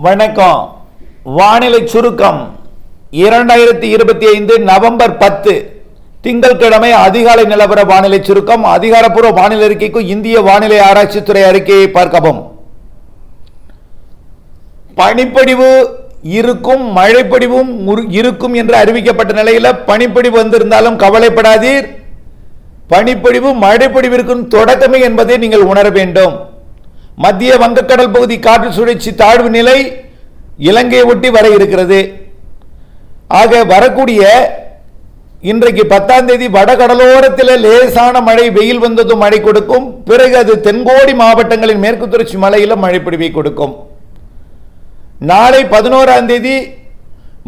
வணக்கம். வானிலை சுருக்கம். இரண்டாயிரத்தி இருபத்தி ஐந்து நவம்பர் பத்து. திங்கட்கிழமை அதிகாலை நிலவர வானிலை சுருக்கம். அதிகாரப்பூர்வ வானிலை அறிக்கைக்கும் இந்திய வானிலை ஆராய்ச்சித்துறை அறிக்கையை பார்க்கவும். பனிப்படிவு இருக்கும் மழைப்படிவும் இருக்கும் என்று அறிவிக்கப்பட்ட நிலையில் பனிப்படிவு வந்திருந்தாலும் கவலைப்படாதீர். பனிப்பொழிவு மழைப்பொழிவிற்கும் தொடக்கமே என்பதை நீங்கள் உணர வேண்டும். மத்திய வங்கக்கடல் பகுதி காற்று சுழற்சி தாழ்வு நிலை இலங்கையை ஒட்டி வர இருக்கிறது. ஆக வரக்கூடிய இன்றைக்கு பத்தாம் தேதி வடகடலோரத்தில் லேசான மழை வெயில் வந்ததும் மழை கொடுக்கும். பிறகு அது தென்கோடி மாவட்டங்களின் மேற்கு தொடர்ச்சி மலையில் மழை பிடிவை கொடுக்கும். நாளை பதினோராம் தேதி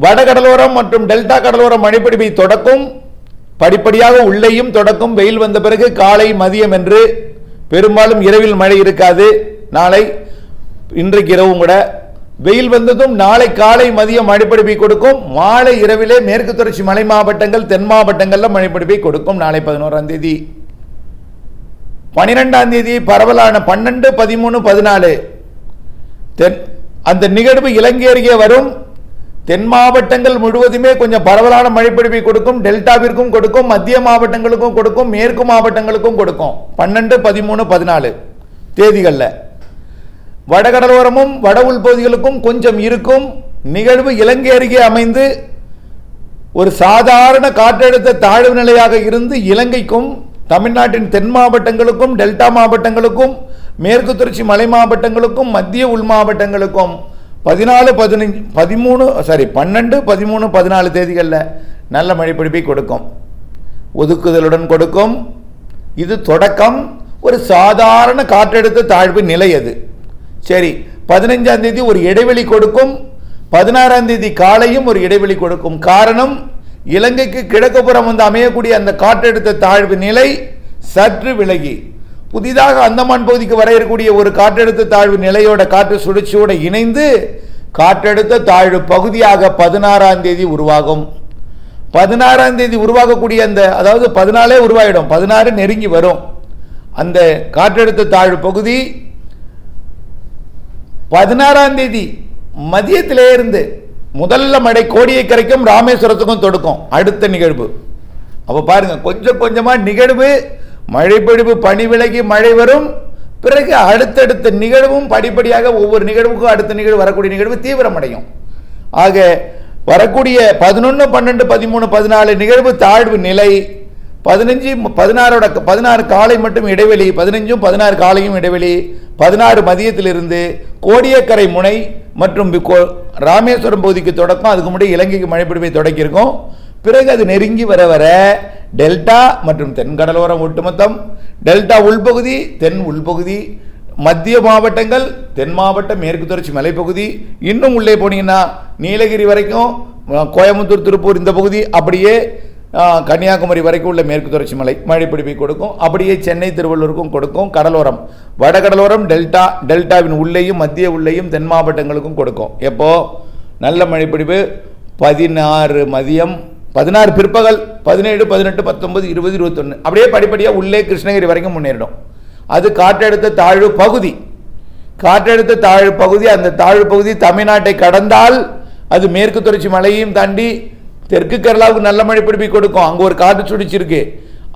வடகடலோரம் மற்றும் டெல்டா கடலோரம் மழைப்பிடிவை தொடக்கும். படிப்படியாக உள்ளேயும் தொடக்கும். வெயில் வந்த பிறகு காலை மதியம் என்று பெரும்பாலும் இரவில் மழை இருக்காது. நாளை இன்றைக்கு இரவும் கூட வெயில் வந்ததும் நாளை காலை மதியம் மழைப்பிடிப்பை கொடுக்கும். மாலை இரவிலே மேற்கு தொடர்ச்சி மலை மாவட்டங்கள் தென் மாவட்டங்களில் மழைப்பிடிப்பை கொடுக்கும். நாளை பதினோராம் தேதி. பனிரெண்டாம் தேதி பரவலான பன்னெண்டு பதிமூணு பதினாலு. தென் அந்த நிகழ்வு இலங்கை அருகே வரும். தென் மாவட்டங்கள் முழுவதுமே கொஞ்சம் பரவலான மழைப்பொழிவை கொடுக்கும். டெல்டாவிற்கும் கொடுக்கும் மத்திய மாவட்டங்களுக்கும் கொடுக்கும் மேற்கு மாவட்டங்களுக்கும் கொடுக்கும். பன்னெண்டு பதிமூணு பதினாலு தேதிகளில். வடகடலோரமும் வட உள்பகுதிகளுக்கும் கொஞ்சம் இருக்கும். நிகழ்வு இலங்கை அருகே அமைந்து ஒரு சாதாரண காற்றழுத்த தாழ்வு நிலையாக இருந்து இலங்கைக்கும் தமிழ்நாட்டின் தென் மாவட்டங்களுக்கும் டெல்டா மாவட்டங்களுக்கும் மேற்கு தொடர்ச்சி மலை மாவட்டங்களுக்கும் மத்திய உள் மாவட்டங்களுக்கும் பதினாலு பதினஞ்சு பதிமூணு சாரி பன்னெண்டு பதிமூணு பதினாலு தேதிகளில் நல்ல மழை பிடிப்பை கொடுக்கும். ஒதுக்குதலுடன் கொடுக்கும். இது தொடக்கம். ஒரு சாதாரண காற்றழுத்த தாழ்வு நிலை அது. சரி பதினைஞ்சாம் தேதி ஒரு இடைவெளி கொடுக்கும் பதினாறாம் தேதி காலையும் ஒரு இடைவெளி கொடுக்கும். காரணம் இலங்கைக்கு கிழக்குப்புறம் வந்து அமையக்கூடிய அந்த காற்றழுத்த தாழ்வு நிலை சற்று விலகி. புதிதாக அந்தமான் பகுதிக்கு வர இருக்கக்கூடிய ஒரு காற்றழுத்த தாழ்வு நிலையோட காற்று சுழற்சியோட இணைந்து காற்றழுத்த தாழ்வு பகுதியாக பதினாறாம் தேதி உருவாகும். பதினாறாம் தேதி உருவாகக்கூடிய அந்த அதாவது பதினாலே உருவாகிடும் பதினாறு நெருங்கி வரும். அந்த காற்றழுத்த தாழ்வு பகுதி பதினாறாம் தேதி மதியத்திலே இருந்து முதல்ல கோடியை கரைக்கும் ராமேஸ்வரத்துக்கும் தொடுக்கும். அடுத்த நிகழ்வு. அப்போ பாருங்க கொஞ்சம் கொஞ்சமாக நிகழ்வு மழைப்பொழிவு பனி விலகி மழை வரும். பிறகு அடுத்தடுத்த நிகழ்வும் படிப்படியாக ஒவ்வொரு நிகழ்வுக்கும் அடுத்த நிகழ்வு வரக்கூடிய நிகழ்வு தீவிரமடையும். ஆக வரக்கூடிய பதினொன்று பன்னெண்டு பதிமூணு பதினாலு நிகழ்வு தாழ்வு நிலை. பதினஞ்சு பதினாறோட பதினாறு காலை மட்டும் இடைவெளி பதினஞ்சும் பதினாறு காலையும் இடைவெளி பதினாறு மதியத்திலிருந்து கோடியக்கரை முனை மற்றும் ராமேஸ்வரம் பகுதிக்கு தொடக்கம். அதுக்கு முன்னாடி இலங்கைக்கு மழைப்பிடிப்பை தொடக்கியிருக்கோம். பிறகு அது நெருங்கி வர வர டெல்டா மற்றும் தென்கடலோரம் ஒட்டுமொத்தம் டெல்டா உள்பகுதி தென் உள்பகுதி மத்திய மாவட்டங்கள் தென் மாவட்டம் மேற்கு தொடர்ச்சி மலைப்பகுதி இன்னும் உள்ளே போனீங்கன்னா நீலகிரி வரைக்கும் கோயம்புத்தூர் திருப்பூர் இந்த பகுதி அப்படியே கன்னியாகுமரி வரைக்கும் உள்ள மேற்கு தொடர்ச்சி மலை மழைப்பிடிப்பை கொடுக்கும். அப்படியே சென்னை திருவள்ளூருக்கும் கொடுக்கும். கடலோரம் வடகடலோரம் டெல்டா டெல்டாவின் உள்ளேயும் மத்திய உள்ளேயும் தென் மாவட்டங்களுக்கும் கொடுக்கும். எப்போது நல்ல மழைப்பிடிப்பு. பதினாறு மதியம் பதினாறு பிற்பகல் பதினேழு பதினெட்டு பத்தொன்பது இருபது இருபத்தொன்று அப்படியே படிப்படியாக உள்ளே கிருஷ்ணகிரி வரைக்கும் முன்னேறிடும். அது காற்றழுத்த தாழ்வு பகுதி. காற்றழுத்த தாழ்வு பகுதி அந்த தாழ்வு பகுதி தமிழ்நாட்டை கடந்தால் அது மேற்கு தொடர்ச்சி மலையையும் தாண்டி தெற்கு கேரளாவுக்கு நல்ல மழை பிடிப்பி கொடுக்கும். அங்கே ஒரு காற்று சுடிச்சிருக்கு.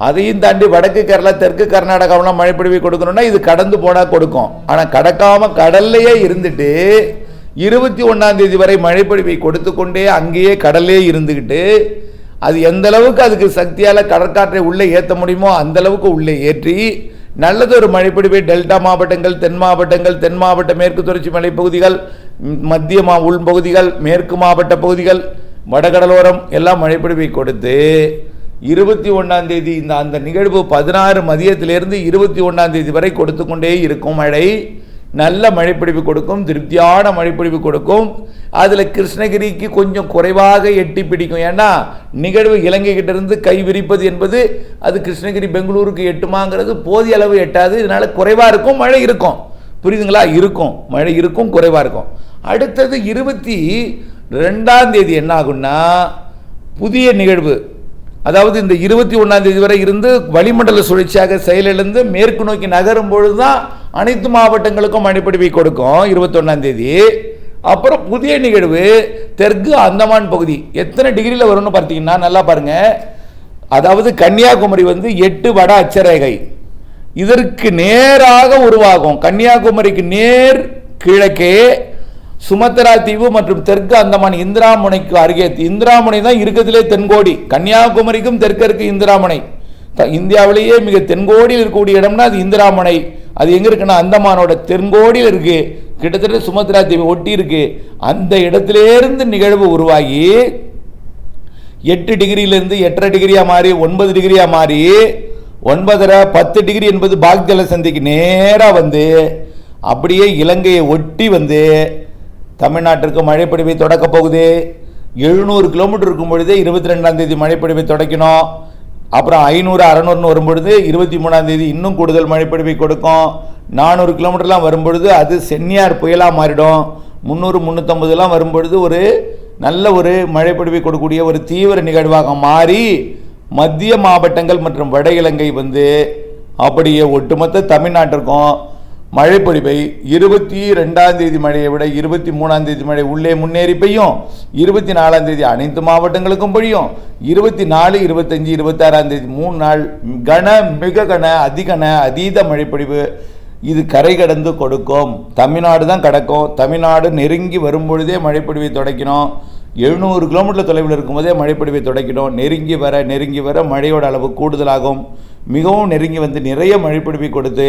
அதையும் தாண்டி வடக்கு கேரளா தெற்கு கர்நாடகாவெலாம் மழை பிடிப்பி கொடுக்கணும்னா இது கடந்து போனால் கொடுக்கும். ஆனால் கடக்காம கடல்லையே இருந்துட்டு இருபத்தி ஒன்றாம் தேதி வரை மழைப்பொழிவை கொடுத்து கொண்டே அங்கேயே கடல்லே இருந்துக்கிட்டு அது எந்த அளவுக்கு அதுக்கு சக்தியால் கடற்காற்றை உள்ளே ஏற்ற முடியுமோ அந்த அளவுக்கு உள்ளே ஏற்றி நல்லதொரு மழைப்பிடிப்பை டெல்டா மாவட்டங்கள் தென் மாவட்டங்கள் தென் மாவட்ட மேற்கு தொடர்ச்சி மலைப்பகுதிகள் மத்திய மா உள்பகுதிகள் மேற்கு மாவட்ட பகுதிகள் வடகடலோரம் எல்லாம் மழைப்பிடிப்பை கொடுத்து இருபத்தி ஒன்றாம் தேதி இந்த அந்த நிகழ்வு பதினாறு மதியத்திலிருந்து இருபத்தி ஒன்றாம் தேதி வரை கொடுத்து கொண்டே இருக்கும் மழை. நல்ல மழைப்பிடிப்பு கொடுக்கும் திருப்தியான மழைப்பிடிப்பு கொடுக்கும். அதில் கிருஷ்ணகிரிக்கு கொஞ்சம் குறைவாக எட்டி பிடிக்கும். ஏன்னா நிகழ்வு இலங்கை இருந்து கை விரிப்பது என்பது அது கிருஷ்ணகிரி பெங்களூருக்கு எட்டுமாங்கிறது போதிய அளவு எட்டாது. இதனால் குறைவாக இருக்கும் மழை இருக்கும். புரியுதுங்களா? இருக்கும். மழை இருக்கும் குறைவாக இருக்கும். அடுத்தது இருபத்தி ரெண்டாம் தேதி என்ன ஆகும்னா புதிய நிகழ்வு. அதாவது இந்த இருபத்தி ஒன்றாம் தேதி வரை இருந்து வளிமண்டல சுழற்சியாக செயலிழந்து மேற்கு நோக்கி நகரும் பொழுது தான் அனைத்து மாவட்டங்களுக்கும் மழைப்பிடிப்பை கொடுக்கும் இருபத்தொன்னாம் தேதி. அப்புறம் புதிய நிகழ்வு தெற்கு அந்தமான் பகுதி. எத்தனை டிகிரியில் வரும்னு பார்த்தீங்கன்னா நல்லா பாருங்க. அதாவது கன்னியாகுமரி வந்து எட்டு வட அச்சரேகை இதற்கு நேராக உருவாகும். கன்னியாகுமரிக்கு நேர் கிழக்கே சுமத்ரா தீவு மற்றும் தெற்கு அந்தமான் இந்திராமுனைக்கு அருகே. இந்திராமுனை தான் இருக்கிறதுலே தென்கோடி. கன்னியாகுமரிக்கும் தெற்கு இருக்கு இந்திராமுனை. த- இந்தியாவிலேயே மிக தென்கோடியில் இருக்கக்கூடிய இடம்னா அது இந்திராமுனை. அது எங்க இருக்குன்னா அந்தமானோட தென்கோடியில் இருக்கு. கிட்டத்தட்ட சுமத்ரா தீவை ஒட்டி இருக்கு. அந்த இடத்திலேருந்து நிகழ்வு உருவாகி எட்டு டிகிரியிலிருந்து எட்டரை டிகிரியாக மாறி ஒன்பது டிகிரியாக மாறி ஒன்பதரை பத்து டிகிரி என்பது பாக்ஜல சந்திக்கு நேராக வந்து அப்படியே இலங்கையை ஒட்டி வந்து தமிழ்நாட்டிற்கு மழைப்பொழிவை தொடக்கப் போகுது. எழுநூறு கிலோமீட்டர் இருக்கும் பொழுதே இருபத்தி ரெண்டாம் தேதி மழைப்பொழிவை தொடக்கணும் அப்புறம் ஐநூறு அறநூறுன்னு வரும்பொழுது இருபத்தி மூணாம் தேதி இன்னும் கூடுதல் மழைப்பொழிவை கொடுக்கும். நானூறு கிலோமீட்டர்லாம் வரும்பொழுது அது சென்னியார் புயலாக மாறிடும். முந்நூறு முந்நூற்றம்பதுலாம் வரும்பொழுது ஒரு நல்ல ஒரு மழைப்பொழிவை கொடுக்கக்கூடிய ஒரு தீவிர நிகழ்வாக மாறி மத்திய மாவட்டங்கள் மற்றும் வட இலங்கை வந்து அப்படியே ஒட்டுமொத்த தமிழ்நாட்டிற்கும் மழைப்பொழிவை இருபத்தி ரெண்டாம் தேதி மழையை விட இருபத்தி மூணாம் தேதி மழை உள்ளே முன்னேறி பெய்யும். இருபத்தி நாலாம் தேதி அனைத்து மாவட்டங்களுக்கும் பொழியும். இருபத்தி நாலு இருபத்தஞ்சி இருபத்தாறாம் தேதி மூணு நாள் கன மிக கன அதிகன அதீத மழைப்பொழிவு இது கரை கடந்து கொடுக்கும். தமிழ்நாடு தான் கடக்கும். தமிழ்நாடு நெருங்கி வரும்பொழுதே மழைப்பொழிவை தொடக்கணும் எழுநூறு கிலோமீட்டர் தொலைவில் இருக்கும்போதே மழைப்பொழிவை தொடக்கணும் நெருங்கி வர நெருங்கி வர மழையோட அளவு கூடுதலாகும். மிகவும் நெருங்கி வந்து நிறைய மழைப்பொழிவை கொடுத்து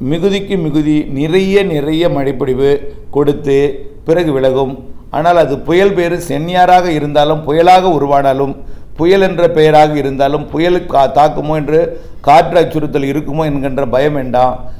மிகுதிக்கு மிகுதி நிறைய நிறைய மழைப்பொழிவு கொடுத்து பிறகு விலகும். ஆனால் அது புயல் பேர் சென்னியாராக இருந்தாலும் புயலாக உருவானாலும் புயல் என்ற பெயராக இருந்தாலும் புயலுக்கு கா- தாக்குமோ என்று காற்று அச்சுறுத்தல் இருக்குமோ என்கின்ற பயம் வேண்டாம்.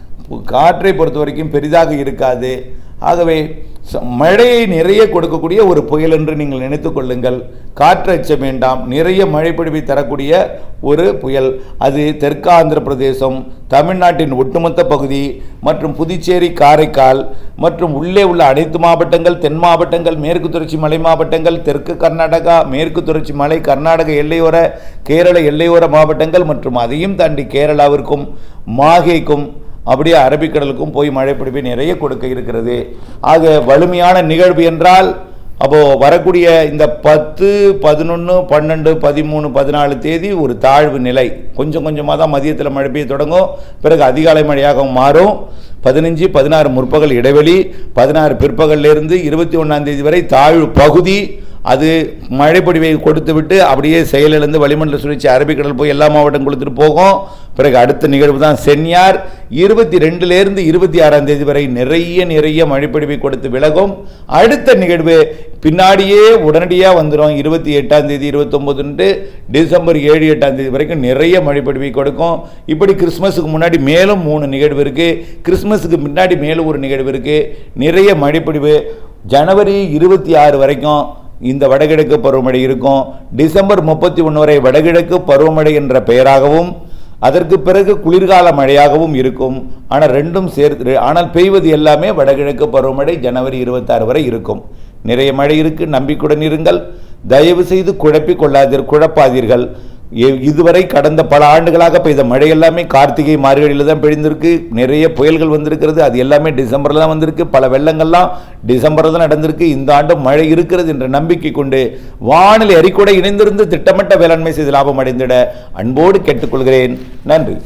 காற்றை பொறுத்த வரைக்கும் பெரிதாக இருக்காது. ஆகவே ச- மழையை நிறைய கொடுக்கக்கூடிய ஒரு புயல் என்று நீங்கள் நினைத்து கொள்ளுங்கள். காற்று வேண்டாம். நிறைய மழைப்பொழிவை தரக்கூடிய ஒரு புயல். அது தெற்காந்திர பிரதேசம் தமிழ்நாட்டின் ஒட்டுமொத்த பகுதி மற்றும் புதுச்சேரி காரைக்கால் மற்றும் உள்ளே உள்ள அனைத்து மாவட்டங்கள் தென் மாவட்டங்கள் மேற்கு தொடர்ச்சி மலை மாவட்டங்கள் தெற்கு கர்நாடகா மேற்கு தொடர்ச்சி மலை கர்நாடக எல்லையோர கேரள எல்லையோர மாவட்டங்கள் மற்றும் அதையும் தாண்டி கேரளாவிற்கும் மாஹேக்கும் அப்படியே அரபிக்கடலுக்கும் போய் மழை நிறைய கொடுக்க இருக்கிறது. ஆக வலிமையான நிகழ்வு என்றால் அப்போது வரக்கூடிய இந்த பத்து பதினொன்று பன்னெண்டு பதிமூணு பதினாலு தேதி ஒரு தாழ்வு நிலை. கொஞ்சம் கொஞ்சமாக தான் மதியத்தில் மழை பெய்ய தொடங்கும். பிறகு அதிகாலை மழையாக மாறும். பதினஞ்சு பதினாறு முற்பகல் இடைவெளி. பதினாறு பிற்பகல்லிருந்து இருபத்தி ஒன்றாம் தேதி வரை தாழ்வு பகுதி. அது மழைப்பொடிவை கொடுத்து விட்டு அப்படியே செயலிழந்து வளிமண்டல சுழற்சி அரபிக்கடல் போய் எல்லா மாவட்டம் கொடுத்துட்டு போகும். பிறகு அடுத்த நிகழ்வு தான் சென்னியார். இருபத்தி ரெண்டுலேருந்து இருபத்தி ஆறாம் தேதி வரை நிறைய நிறைய மழைப்பொழிவை கொடுத்து விலகும். அடுத்த நிகழ்வு பின்னாடியே உடனடியாக வந்துடும் இருபத்தி எட்டாம் தேதி இருபத்தொம்போதுன்ட்டு டிசம்பர் ஏழு எட்டாம் தேதி வரைக்கும் நிறைய மழைப்பொழிவை கொடுக்கும். இப்படி கிறிஸ்மஸுக்கு முன்னாடி மேலும் மூணு நிகழ்வு இருக்குது கிறிஸ்மஸுக்கு முன்னாடி மேலும் ஒரு நிகழ்வு இருக்குது நிறைய மழைப்பொழிவு ஜனவரி இருபத்தி ஆறு வரைக்கும் இந்த வடகிழக்கு பருவமழை இருக்கும். டிசம்பர் முப்பத்தி ஒன்று வரை வடகிழக்கு பருவமழை என்ற பெயராகவும் அதற்கு பிறகு குளிர்கால மழையாகவும் இருக்கும். ஆனால் ரெண்டும் சேர்த்து ஆனால் பெய்வது எல்லாமே வடகிழக்கு பருவமழை ஜனவரி இருபத்தாறு வரை இருக்கும். நிறைய மழை இருக்கு நம்பிக்கையுடன் இருங்கள். தயவு செய்து குழப்பிக் கொள்ளாதீர் குழப்பாதீர்கள். இதுவரை கடந்த பல ஆண்டுகளாக பெய்த மழை எல்லாமே கார்த்திகை மார்கழியில் தான் பெய்ந்திருக்கு. நிறைய புயல்கள் வந்திருக்கிறது. அது எல்லாமே டிசம்பரில் தான் வந்திருக்கு. பல வெள்ளங்கள்லாம் டிசம்பரில் தான் நடந்திருக்கு. இந்த ஆண்டு மழை இருக்கிறது என்ற நம்பிக்கை கொண்டு வானிலை அறிக்கூட இணைந்திருந்து திட்டமிட்ட வேளாண்மை செய்து லாபம் அடைந்திட அன்போடு கேட்டுக்கொள்கிறேன். நன்றி.